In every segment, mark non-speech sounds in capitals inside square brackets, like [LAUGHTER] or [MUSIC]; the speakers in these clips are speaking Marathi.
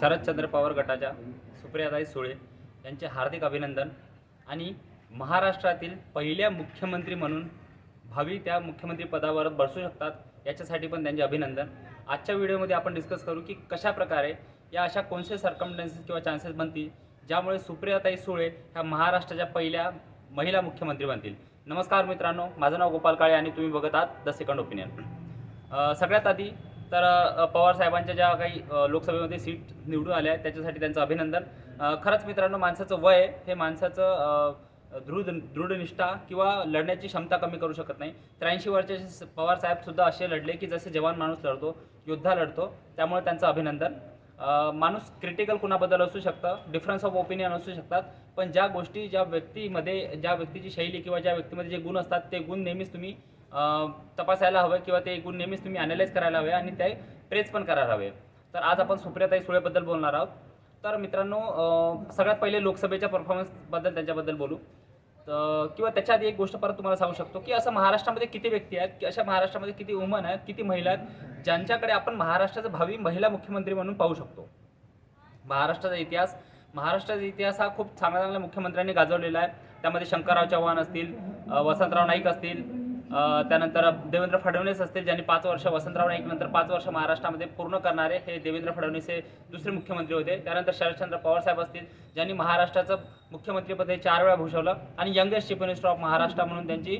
शरदचंद्र पवार गटाच्या सुप्रियाताई सुळे यांचे हार्दिक अभिनंदन. आणि महाराष्ट्रातील पहिल्या मुख्यमंत्री म्हणून भावी त्या मुख्यमंत्री पदावर बसू शकतात याच्यासाठी पण त्यांचे अभिनंदन. आजच्या व्हिडिओमध्ये आपण डिस्कस करू की कशा प्रकारे या अशा कोणते सर्कमस्टन्सेस किंवा चान्सेस बनतील ज्यामुळे सुप्रियाताई सुळे ह्या महाराष्ट्राच्या पहिल्या महिला मुख्यमंत्री बनतील. नमस्कार मित्रांनो माझं नाव गोपाल काळे आणि तुम्ही बघत आहात द सेकंड ओपिनियन. सगळ्यात आधी तर पवार साहेबांच्या ज्या काही लोकसभेमध्ये सीट निवडून आल्या आहेत त्याच्यासाठी त्यांचं अभिनंदन. खरंच मित्रांनो माणसाचं वय हे माणसाचं दृढ दृढनिष्ठा किंवा लढण्याची क्षमता कमी करू शकत नाही. त्र्याऐंशी वर्षाचे पवार साहेब सुद्धा असे लढले की जसे जवान माणूस लढतो योद्धा लढतो. त्यामुळे त्यांचं अभिनंदन. माणूस क्रिटिकल कुणाबद्दल असू शकतं डिफरन्स ऑफ ओपिनियन असू शकतात. पण ज्या गोष्टी ज्या व्यक्तीमध्ये ज्या व्यक्तीची शैली किंवा ज्या व्यक्तीमध्ये जे गुण असतात ते गुण नेहमीच तुम्ही तपासायला हवं किंवा ते गुण नेहमीच तुम्ही अनालाइज करायला हवे आणि ते प्रेस पण करायला हवे. तर आज आपण सुप्रियाताई सुळेबद्दल बोलणार आहोत. तर मित्रांनो सगळ्यात पहिले लोकसभेच्या परफॉर्मन्सबद्दल त्यांच्याबद्दल बोलू. तर किंवा त्याच्या आधी एक गोष्ट परत तुम्हाला सांगू शकतो की असं महाराष्ट्रामध्ये किती व्यक्ती आहेत की अशा महाराष्ट्रामध्ये किती वुमन आहेत किती महिला आहेत ज्यांच्याकडे आपण महाराष्ट्राचं भावी महिला मुख्यमंत्री म्हणून पाहू शकतो. महाराष्ट्राचा इतिहास महाराष्ट्राचा इतिहास हा खूप चांगल्या चांगल्या मुख्यमंत्र्यांनी गाजवलेला आहे. त्यामध्ये शंकरराव चव्हाण असतील वसंतराव नाईक असतील त्यानंतर देवेंद्र फडणवीस असतील ज्यांनी पाच वर्ष वसंतराव नाईक नंतर पाच वर्ष महाराष्ट्रामध्ये पूर्ण करणारे हे देवेंद्र फडणवीस हे दुसरे मुख्यमंत्री होते. त्यानंतर शरदचंद्र पवार साहेब असतील ज्यांनी महाराष्ट्राचं मुख्यमंत्रीपद हे चार वेळा भूषवलं. आणि youngest chief minister of Maharashtra म्हणून त्यांची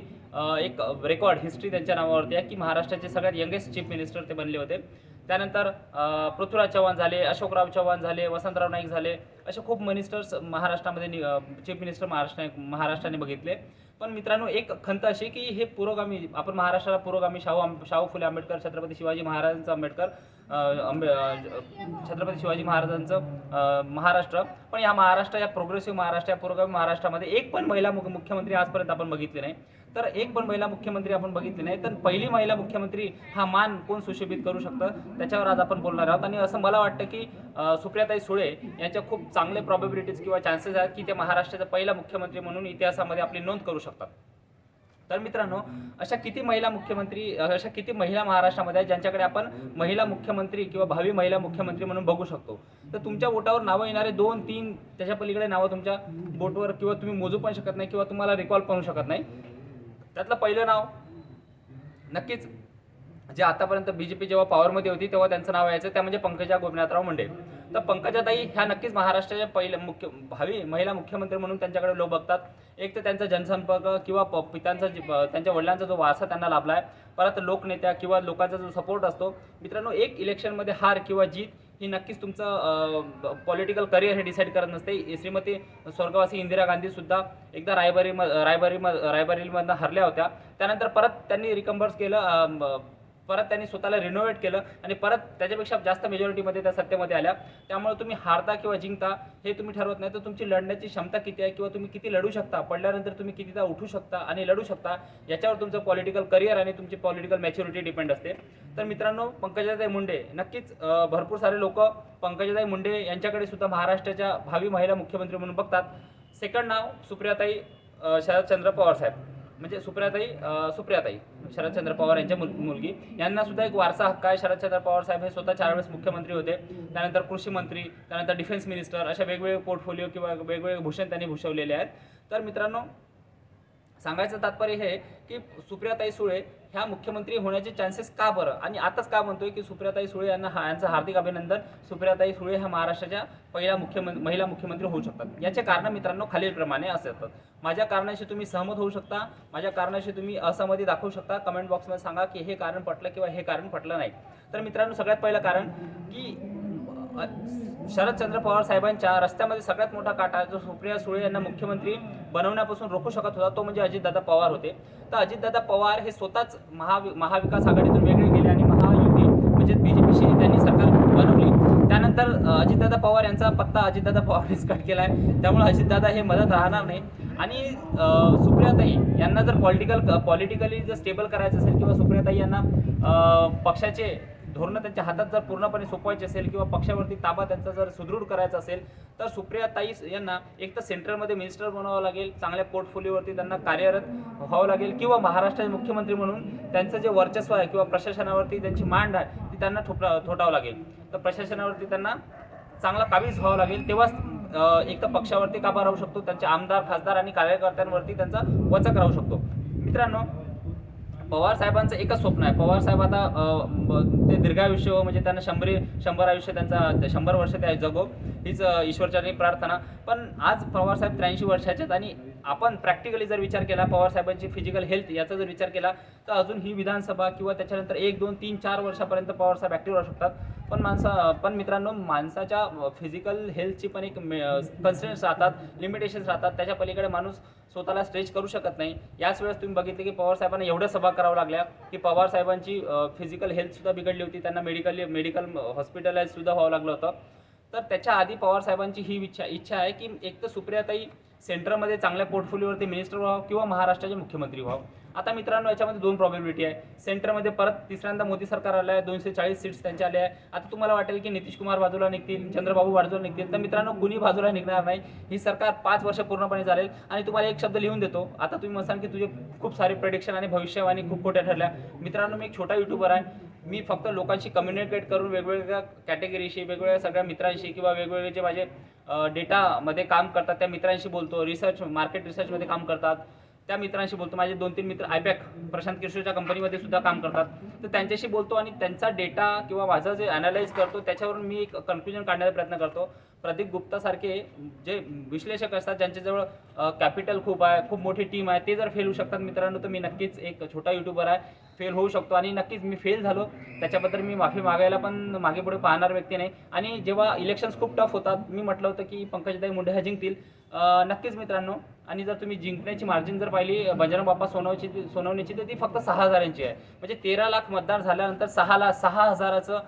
एक रेकॉर्ड हिस्ट्री त्यांच्या नावावरती आहे की महाराष्ट्राचे सगळ्यात यंगेस्ट चीफ मिनिस्टर ते बनले होते. त्यानंतर पृथ्वीराज चव्हाण झाले अशोकराव चव्हाण झाले वसंतराव नाईक झाले असे खूप मिनिस्टर्स महाराष्ट्रामध्ये चीफ मिनिस्टर महाराष्ट्र महाराष्ट्राने बघितले. पण मित्रांनो एक खंत अशी की हे पुरोगामी आपण महाराष्ट्राला पुरोगामी शाहू शाहू फुले आंबेडकर छत्रपती शिवाजी महाराजांचं आंबेडकर आंबे छत्रपती शिवाजी महाराजांचं महाराष्ट्र. पण या महाराष्ट्र या प्रोग्रेसिव्ह महाराष्ट्र या पुरोगामी महाराष्ट्रामध्ये एक पण महिला मुख्यमंत्री आजपर्यंत आपण बघितले नाही. तर एक पण महिला मुख्यमंत्री आपण बघितली नाही तर पहिली महिला मुख्यमंत्री हा मान कोण सुशोभित करू शकतं? त्याच्यावर आज आपण बोलणार आहोत. आणि असं मला वाटतं की सुप्रियाताई सुळे यांच्या खूप चांगले प्रॉबिलिटीज किंवा चान्सेस आहेत की ते महाराष्ट्राचा पहिला मुख्यमंत्री म्हणून इतिहासामध्ये आपली नोंद करू शकतात. तर मित्रांनो अशा किती महिला मुख्यमंत्री अशा किती महिला महाराष्ट्रामध्ये आहेत ज्यांच्याकडे आपण महिला मुख्यमंत्री किंवा भावी महिला मुख्यमंत्री म्हणून बघू शकतो? तर तुमच्या बोटावर नावं येणारे दोन तीन त्याच्या पलीकडे नावं तुमच्या बोटवर किंवा तुम्ही मोजू पण शकत नाही किंवा तुम्हाला रिकॉल पण होऊ शकत नाही. त्यातलं पहिलं नाव नक्कीच जे आतापर्यंत बी जे पी जेव्हा पॉवरमध्ये होती तेव्हा त्यांचं नाव यायचं त्या म्हणजे पंकजा गोपीनाथराव मुंडे. तर पंकजाताई ह्या नक्कीच महाराष्ट्राच्या पहिल्या मुख्य भावी महिला मुख्यमंत्री म्हणून त्यांच्याकडे लोक बघतात. एक तर त्यांचा जनसंपर्क किंवा प पितांचा जी- प- त्यांच्या वडिलांचा जो वारसा त्यांना लाभला आहे परत लोकनेत्या किंवा लोकांचा जो सपोर्ट असतो. मित्रांनो एक इलेक्शनमध्ये हार किंवा जीत ही नक्कीच तुमचं पॉलिटिकल करिअर हे डिसाईड करत नसते. श्रीमती स्वर्गवासी इंदिरा गांधीसुद्धा एकदा रायबरी रायबरी रायबरीमधनं हरल्या होत्या. त्यानंतर परत त्यांनी रिकम्बर्स केलं परत त्यांनी स्वतःला रिनोव्हेट केलं आणि परत त्याच्यापेक्षा जास्त मेजॉरिटीमध्ये त्या सत्तेमध्ये आल्या. त्यामुळे तुम्ही हारता किंवा जिंकता हे तुम्ही ठरवत नाही. तर तुमची लढण्याची क्षमता किती आहे किंवा तुम्ही किती लढू शकता? पडल्यानंतर तुम्ही कितीदा उठू शकता आणि लढू शकता? याच्यावर तुमचं पॉलिटिकल करिअर आणि तुमची पॉलिटिकल मॅच्युरिटी डिपेंड असते. तर मित्रांनो पंकजाताई मुंडे नक्कीच भरपूर सारे लोक पंकजाताई मुंडे यांच्याकडे सुद्धा महाराष्ट्राच्या भावी महिला मुख्यमंत्री म्हणून बघतात. सेकंड नाव सुप्रियाताई शरदचंद्र पवार साहेब. म्हणजे सुप्रियाताई सुप्रियाताई शरदचंद्र पवार यांच्या मुल मुलगी. यांना सुद्धा एक वारसा हक्क आहे. शरदचंद्र पवार साहेब हे स्वतः चार वेळेस मुख्यमंत्री होते. त्यानंतर कृषी मंत्री त्यानंतर डिफेन्स मिनिस्टर अशा वेगवेगळे पोर्टफोलिओ किंवा वेगवेगळे भूषण त्यांनी भूषवलेले आहेत. तर मित्रांनो सांगायचं तात्पर्य हे आहे की सुप्रियाताई सुळे ह्या मुख्यमंत्री होण्याचे चान्सेस का बरं? आणि आताच का म्हणतोय की सुप्रियाताई सुळे यांना हा यांचं हार्दिक अभिनंदन सुप्रियाताई सुळे ह्या महाराष्ट्राच्या पहिल्या मुख्यमंत्री महिला मुख्यमंत्री होऊ शकतात. याचे कारण मित्रांनो खालीलप्रमाणे असे असतात. माझ्या कारणाशी तुम्ही सहमत होऊ शकता माझ्या कारणाशी तुम्ही असहमती दाखवू शकता. कमेंट बॉक्समध्ये सांगा की हे कारण पटलं किंवा हे कारण पटलं नाही. तर मित्रांनो सगळ्यात पहिलं कारण की शरदचंद्र पवार साहेबांच्या रस्त्यामध्ये सगळ्यात मोठा काटा जो सुप्रिया सुळे यांना मुख्यमंत्री बनवण्यापासून रोखू शकत होता तो म्हणजे अजितदादा पवार होते. तर अजितदादा पवार हे स्वतःच महा महाविकास आघाडीतून वेगळे गेले आणि महायुती म्हणजे बीजेपीशी त्यांनी सरकार बनवली. त्यानंतर अजितदादा पवार यांचा पत्ता अजितदादा पवारनेच कट केला आहे त्यामुळे अजितदादा हे मदत राहणार नाही. आणि सुप्रियाताई यांना जर पॉलिटिकल पॉलिटिकली जर स्टेबल करायचं असेल किंवा सुप्रियाताई यांना पक्षाचे धोरणं त्यांच्या हातात जर पूर्णपणे सोपवायची असेल किंवा पक्षावरती ताबा त्यांचा जर सुदृढ करायचा असेल तर सुप्रिया ताईस यांना एक तर सेंट्रलमध्ये मिनिस्टर बनावं लागेल चांगल्या पोर्टफोलिओवरती त्यांना कार्यरत व्हावं लागेल किंवा महाराष्ट्राचे मुख्यमंत्री म्हणून त्यांचं जे वर्चस्व आहे किंवा प्रशासनावरती त्यांची मांड आहे ती त्यांना ठोपा थोटावं लागेल. तर प्रशासनावरती त्यांना चांगला काबीज व्हावं लागेल तेव्हाच एक तर पक्षावरती काबा राहू शकतो त्यांचे आमदार खासदार आणि कार्यकर्त्यांवरती त्यांचा वचक राहू शकतो. मित्रांनो पवार साहेबांचं एकच स्वप्न आहे. पवार साहेब आता ते दीर्घायुष्य हो, म्हणजे त्यांना शंभरी शंभर आयुष्य त्यांचा ते शंभर वर्ष ते जगो. हीच ईश्वरचरणी प्रार्थना. पण आज पवार साहेब त्र्याऐंशी वर्षाचे आहेत आणि आपण प्रॅक्टिकली जर विचार केला पवार साहेबांची फिजिकल हेल्थ याचा जर विचार केला तर अजून ही विधानसभा किंवा त्याच्यानंतर एक दोन तीन चार वर्षापर्यंत पवार साहेब ॲक्टिव्ह राहू शकतात. पण माणसा पण मित्रांनो माणसाच्या फिजिकल हेल्थची पण एक कन्सिडन्स राहतात लिमिटेशन्स राहतात. त्याच्या पलीकडे माणूस स्वतःला स्ट्रेच करू शकत नाही. याच वेळेस तुम्ही बघितले की पवार साहेबांना एवढ्या सभा करावं लागल्या की पवार साहेबांची फिजिकल हेल्थसुद्धा बिघडली होती. त्यांना मेडिकल मेडिकल हॉस्पिटलाइजसुद्धा व्हावं लागलं होतं. तर त्याच्या आधी पवार साहेबांची ही इच्छा इच्छा आहे की एक तर सुप्रियाताई सेंटरमध्ये चांगल्या पोर्टफोलिओवरती मिनिस्टर व्हावं किंवा महाराष्ट्राचे मुख्यमंत्री व्हावं. आता मित्रांनो याच्यामध्ये दोन प्रॉबिलिटी आहे. सेंटरमध्ये परत तिसऱ्यांदा मोदी सरकार आलं आहे दोनशे चाळीस सीट्स त्यांचे आले आहे. आता तुम्हाला वाटेल की नितीश कुमार बाजूला निघतील चंद्रबाबू बाजूला निघतील तर मित्रांनो कुणी बाजूला निघणार नाही. ही सरकार पाच वर्ष पूर्णपणे चालेल. आणि तुम्हाला एक शब्द लिहून देतो. आता तुम्ही म्हणसाल की तुझे खूप सारे प्रेडिक्शन आणि भविष्यवाणी खूप खोट्या ठरल्या. मित्रांनो मी एक छोटा युट्यूबर आहे. मी फक्त लोकांशी कम्युनिकेट करून वेगवेगळ्या कॅटेगरीशी वेगवेगळ्या सगळ्या मित्रांशी किंवा वेगवेगळे जे माझे डेटामध्ये काम करतात त्या मित्रांशी बोलतो. रिसर्च मार्केट रिसर्चमध्ये काम करतात. त्या मित्रांशी बोलतो. माझे दोन तीन मित्र आयपॅक प्रशांत किशोरच्या कंपनीमध्ये सुद्धा काम करतात. तर त्यांच्याशी बोलतो आणि त्यांचा डेटा किंवा माझा जे अनालाइज करतो त्याच्यावरून मी एक कन्क्ल्युजन काढण्याचा प्रयत्न करतो. प्रदीप गुप्तासारखे जे विश्लेषक असतात ज्यांच्याजवळ कॅपिटल खूप आहे खूप मोठी टीम आहे ते जर फेल होऊ शकतात मित्रांनो तर मी नक्कीच एक छोटा युट्यूबर आहे फेल होऊ शकतो. आणि नक्कीच मी फेल झालो. त्याच्याबद्दल मी माफी मागायला पण मागे पुढे पाहणार व्यक्ती नाही. आणि जेव्हा इलेक्शन्स खूप टफ होतात मी म्हटलं होतं की पंकजदाई मुंडे ह्या जिंकतील नक्कीच मित्रांनो आणि जर तुम्ही जिंकण्याची मार्जिन जर पाहिली बजरंग बाप्पा सोनवची सोनवण्याची तर ती फक्त सहा हजारांची आहे. म्हणजे तेरा लाख मतदार झाल्यानंतर सहा ला सहा हजाराचं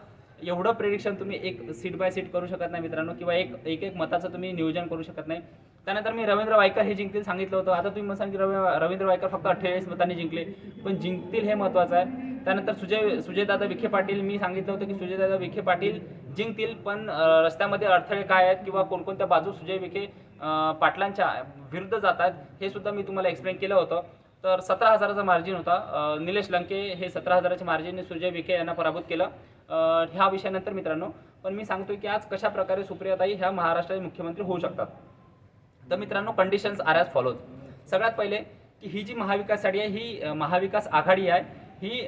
एवढं प्रिडिक्शन तुम्ही एक सीट बाय सीट करू शकत नाही मित्रांनो किंवा एक एक एक मताचं तुम्ही नियोजन करू शकत नाही. त्यानंतर मी रवींद्र वायकर हे जिंकतील सांगितलं होतं. आता तुम्ही म्हणसाल की रवी रवींद्र वायकर फक्त अठ्ठेचाळीस मतांनी जिंकले पण जिंकतील हे महत्त्वाचं आहे. त्यानंतर सुजय सुजयदादा विखे पाटील मी सांगितलं होतं की सुजयदादा विखे पाटील जिंकतील पण रस्त्यामध्ये अडथळे काय आहेत किंवा कोणकोणत्या बाजू सुजय विखे पाटलांच्या विरुद्ध जात आहेत हे सुद्धा मी तुम्हाला एक्सप्लेन केलं होतं. तर सतरा हजाराचा मार्जिन होता. निलेश लंके हे सतरा हजाराच्या मार्जिनने सुजय विखे यांना पराभूत केलं. ह्या विषयानंतर मित्रांनो पण मी सांगतो की आज कशा प्रकारे सुप्रियाताई ह्या महाराष्ट्राचे मुख्यमंत्री होऊ शकतात. तर मित्रांनो कंडिशन्स आर ॲज फॉलोज सगळ्यात पहिले की ही जी महाविकास आघाडी आहे ही महाविकास आघाडी आहे ही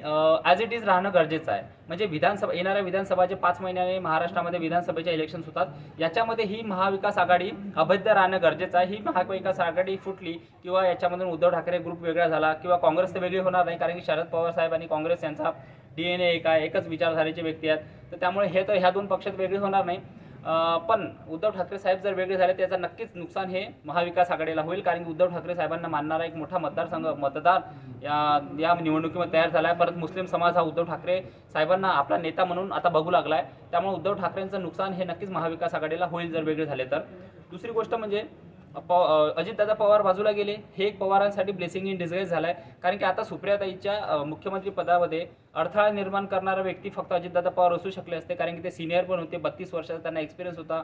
ॲज इट इज राहणं गरजेचं आहे. म्हणजे विधानसभा येणाऱ्या विधानसभाचे पाच महिन्याने महाराष्ट्रामध्ये विधानसभेच्या इलेक्शन्स होतात. याच्यामध्ये ही महाविकास आघाडी अभेद्य राहणं गरजेचं आहे. ही महाविकास आघाडी फुटली किंवा याच्यामधून उद्धव ठाकरे ग्रुप वेगळा झाला किंवा काँग्रेस तर वेगळी होणार नाही कारण की शरद पवार साहेब आणि काँग्रेस यांचा डी एन ए एक आहे एकच विचारधारेचे व्यक्ती आहेत. तर त्यामुळे हे तर ह्या दोन पक्षात वेगळी होणार नाही. पण उद्धव ठाकरे साहेब जर वेगळे झाले त्याचं नक्कीच नुकसान हे महाविकास आघाडीला होईल कारण की उद्धव ठाकरे साहेबांना मानणारा एक मोठा मतदारसंघ मतदार या या निवडणुकीमध्ये तयार झाला आहे परत मुस्लिम समाज हा उद्धव ठाकरे साहेबांना आपला नेता म्हणून आता बघू लागला आहे त्यामुळे उद्धव ठाकरेंचं नुकसान हे नक्कीच महाविकास आघाडीला होईल जर वेगळे झाले तर. दुसरी गोष्ट म्हणजे अजितदादा पवार बाजूला गेले. हे एक पवारांसाठी ब्लेसिंग इन डिस्गाईज झालाय. आहे कारण की आता सुप्रियाताईच्या मुख्यमंत्री पदामध्ये अडथळा निर्माण करणारा व्यक्ती फक्त अजितदादा पवार असू शकले असते. कारण की ते सिनियर पण होते. बत्तीस वर्षाचा त्यांना एक्सपिरियन्स होता.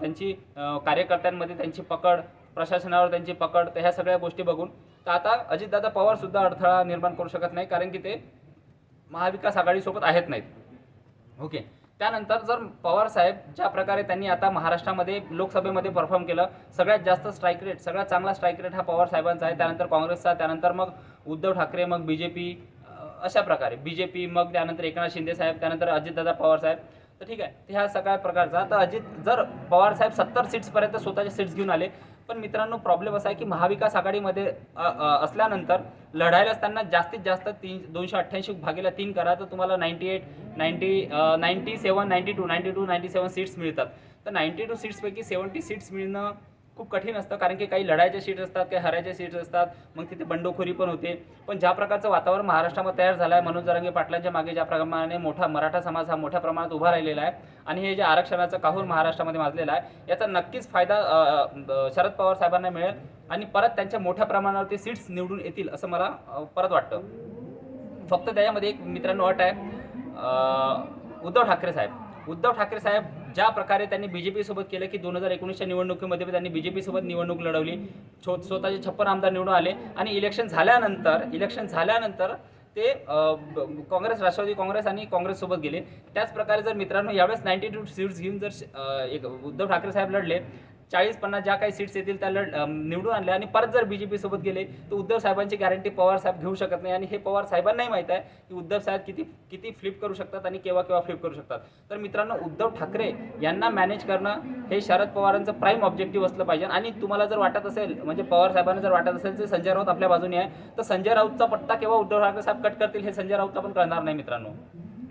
त्यांची कार्यकर्त्यांमध्ये त्यांची पकड प्रशासनावर त्यांची पकड तर ह्या सगळ्या गोष्टी बघून. तर आता अजितदादा पवार सुद्धा अडथळा निर्माण करू शकत नाही. कारण की ते महाविकास आघाडीसोबत आहेत नाहीत. ओके. त्यानंतर जर पवार साहेब ज्या प्रकारे त्यांनी आता महाराष्ट्रामध्ये लोकसभेमध्ये परफॉर्म केलं सगळ्यात जास्त स्ट्राईक रेट सगळ्यात चांगला स्ट्राईक रेट हा पवार साहेबांचा आहे. त्यानंतर काँग्रेसचा त्यानंतर मग उद्धव ठाकरे मग बी जे पी अशा प्रकारे. बी जे पी मग त्यानंतर एकनाथ शिंदे साहेब त्यानंतर अजितदादा पवार साहेब. तर ठीक आहे ह्या सगळ्या प्रकारचा. तर अजित जर पवार साहेब सत्तर सीट्सपर्यंत स्वतःचे सीट्स घेऊन आले पण मित्रांनो प्रॉब्लेम असा आहे की महाविकास आघाडीमध्ये असल्यानंतर लढायलाच त्यांना जास्तीत जास्त तीन दोनशे अठ्ठ्याऐंशी भागीला तीन करा तर तुम्हाला ninety eight ninety ninety seven ninety two ninety two ninety seven seats मिळतात. तर नाईन्टी टू सीट्सपैकी सेवन्टी सीट्स मिळणं खूप कठीण असतं कारण की काही लढायच्या सीट्स असतात काही हरायच्या सीट्स असतात मग तिथे बंडखोरी पण होते. पण ज्या प्रकारचं वातावरण महाराष्ट्रामध्ये तयार झालं आहे मनोज जरांगे पाटलांच्या मागे ज्या प्रमाणे मोठा मराठा समाज हा मोठ्या प्रमाणात उभा राहिलेला आहे आणि हे जे आरक्षणाचं काहूर महाराष्ट्रामध्ये माजलेला आहे याचा नक्कीच फायदा शरद पवार साहेबांना मिळेल आणि परत त्यांच्या मोठ्या प्रमाणावरती सीट्स निवडून येतील असं मला परत वाटतं. फक्त त्याच्यामध्ये एक मित्रांनो अट आहे उद्धव ठाकरे साहेब. उद्धव ठाकरे साहेब ज्या प्रकारे त्यांनी बी जे सोबत केलं की दोन हजार एकोणीसच्या निवडणुकीमध्ये त्यांनी बी जे सोबत निवडणूक लढवली. छो स्वतःचे छप्पन आमदार निवडून आले. आणि इलेक्शन झाल्यानंतर इलेक्शन झाल्यानंतर ते ब- काँग्रेस राष्ट्रवादी काँग्रेस आणि काँग्रेससोबत गेले. त्याच प्रकारे जर मित्रांनो यावेळेस नाईन्टी टू सीट्स घेऊन जर एक उद्धव ठाकरे साहेब लढले चाळीस पन्नास ज्या काही सीट्स येतील त्या लढ निवडून आणल्या आणि परत जर बी जे पी सोबत गेले तर उद्धव साहेबांची गॅरंटी पवार साहेब घेऊ शकत नाही आणि हे पवार साहेबांनाही माहीत आहे की उद्धव साहेब किती किती फ्लिप करू शकतात आणि केव्हा केव्हा फ्लिप करू शकतात. तर मित्रांनो उद्धव ठाकरे यांना मॅनेज करणं हे शरद पवारांचं प्राईम ऑब्जेक्टिव्ह असलं पाहिजे. आणि तुम्हाला जर वाटत असेल म्हणजे पवार साहेबांना जर वाटत असेल तर संजय राऊत आपल्या बाजूने आहे तर संजय राऊतचा पट्टा केव्हा उद्धव ठाकरे साहेब कट करतील हे संजय राऊतला पण कळणार नाही मित्रांनो.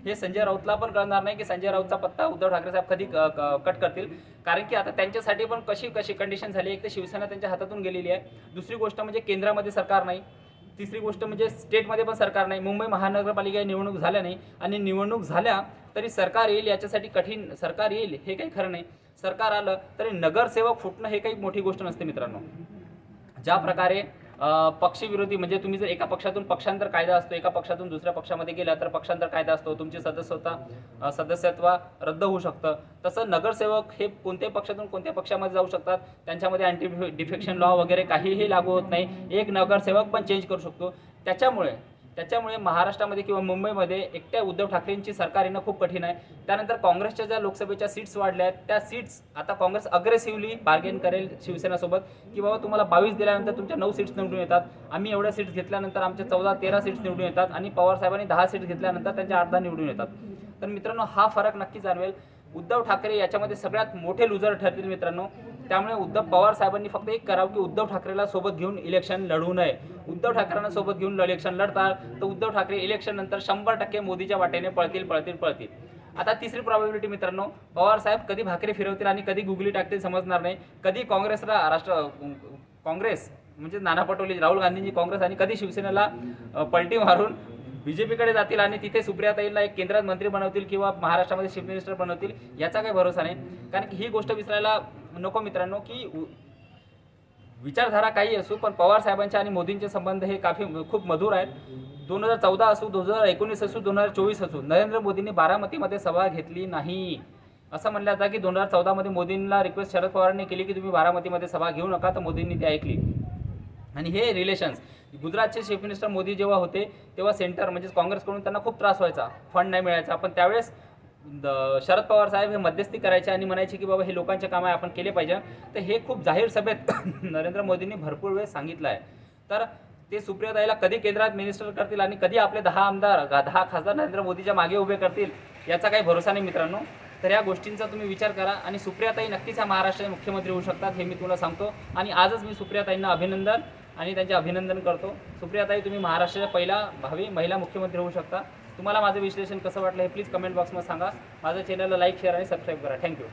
हे संजय राऊतला पण कळणार नाही की संजय राऊतचा पत्ता उद्धव ठाकरे साहेब कधी क- कट करतील. कारण की आता त्यांच्यासाठी पण कशी कशी कंडिशन झाली एक तर शिवसेना त्यांच्या हातातून गेलेली आहे. दुसरी गोष्ट म्हणजे केंद्रामध्ये सरकार नाही. तिसरी गोष्ट म्हणजे स्टेटमध्ये पण सरकार नाही. मुंबई महानगरपालिका निवडणूक झाल्या नाही. आणि निवडणूक झाल्या तरी सरकार येईल याच्यासाठी कठीण सरकार येईल हे काही खरं नाही. सरकार आलं तरी नगरसेवक फुटणं हे काही मोठी गोष्ट नसते मित्रांनो. ज्या प्रकारे पक्षविरोधी म्हणजे तुम्ही जर एका पक्षातून पक्षांतर कायदा असतो एका पक्षातून दुसऱ्या पक्षामध्ये गेला तर पक्षांतर कायदा असतो तुमची सदस्यता सदस्यत्व रद्द होऊ शकतं. तसं नगरसेवक हे कोणत्याही पक्षातून कोणत्या पक्षामध्ये जाऊ शकतात. त्यांच्यामध्ये अँटी डिफेक्शन लॉ वगैरे काहीही लागू होत नाही. एक नगरसेवक पण चेंज करू शकतो. त्याच्यामुळे त्याच्यामुळे महाराष्ट्रामध्ये किंवा मुंबईमध्ये एकट्या उद्धव ठाकरेंची सरकार येणं खूप कठीण आहे. त्यानंतर काँग्रेसच्या ज्या लोकसभेच्या सीट्स वाढल्या आहेत त्या सीट्स आता काँग्रेस अग्रेसिव्हली बार्गेन करेल शिवसेनासोबत की बाबा तुम्हाला बावीस दिल्यानंतर तुमच्या नऊ सीट्स निवडून येतात. आम्ही एवढ्या सीट्स घेतल्यानंतर आमच्या चौदा तेरा सीट्स निवडून येतात आणि पवार साहेबांनी दहा सीट्स घेतल्यानंतर त्यांच्या आठ दहा निवडून येतात. तर मित्रांनो हा फरक नक्की जाणवेल. उद्धव ठाकरे याच्यामध्ये सगळ्यात मोठे लुजर ठरतील मित्रांनो. त्यामुळे उद्धव पवार साहेबांनी फक्त एक करावं की उद्धव ठाकरेला सोबत घेऊन इलेक्शन लढवू नये. उद्धव ठाकरेंना सोबत घेऊन इलेक्शन लढतात तर उद्धव ठाकरे इलेक्शन नंतर शंभर टक्के मोदीच्या वाटेने पळतील पळतील पळतील. आता तिसरी प्रॉबिलिटी मित्रांनो पवार साहेब कधी भाकरी फिरवतील आणि कधी गुगली टाकतील समजणार नाही. कधी काँग्रेसला राष्ट्र काँग्रेस म्हणजे नाना पटोले राहुल गांधींची काँग्रेस आणि कधी शिवसेनेला पलटी मारून बीजेपीकडे जातील आणि तिथे सुप्रियाताईला एक केंद्रात मंत्री बनवतील किंवा महाराष्ट्रामध्ये चीफ मिनिस्टर बनवतील याचा काही भरोसा नाही. कारण की ही गोष्ट विसरायला नको मित्रांनो की उ- विचारधारा काही असू पण पवार साहेबांचे आणि मोदींचे संबंध हे काफी खूप मधुर आहेत. दोन हजार चौदा असू दोन हजार एकोणीस असू दोन हजार चोवीस असू नरेंद्र मोदींनी बारामतीमध्ये सभा घेतली नाही. असं म्हणलं जातं की दोन हजार चौदामध्ये मोदींना रिक्वेस्ट शरद पवारांनी केली की तुम्ही बारामतीमध्ये सभा घेऊ नका तर मोदींनी ती ऐकली. आणि हे रिलेशन्स गुजरातचे चीफ मिनिस्टर मोदी जेव्हा होते तेव्हा सेंटर म्हणजे काँग्रेसकडून त्यांना खूप त्रास व्हायचा फंड नाही मिळायचा पण त्यावेळेस शरद पवार साहेब हे मध्यस्थी करायचे आणि म्हणायचे की बाबा हे लोकांचे काम आहे आपण केले पाहिजे. तर हे खूप जाहीर सभेत [COUGHS] नरेंद्र मोदींनी भरपूर वेळ सांगितलं आहे. तर ते सुप्रियाताईला कधी केंद्रात मिनिस्टर करतील आणि कधी आपले दहा आमदार दहा खासदार नरेंद्र मोदीच्या मागे उभे करतील याचा काही भरोसा नाही मित्रांनो. तर या गोष्टींचा तुम्ही विचार करा आणि सुप्रियाताई नक्कीच ह्या महाराष्ट्राचे मुख्यमंत्री होऊ शकतात हे मी तुला सांगतो. आणि आजच मी सुप्रियाताईंना अभिनंदन आणि त्यांचे अभिनंदन करतो. सुप्रियाताई तुम्ही महाराष्ट्राच्या पहिला भावी महिला मुख्यमंत्री होऊ शकता. तुम्हाला माझं विश्लेषण कसं वाटलं हे प्लीज कमेंट बॉक्समध्ये सांगा. माझं चॅनलला लाईक शेअर आणि सबस्क्राईब करा. Thank you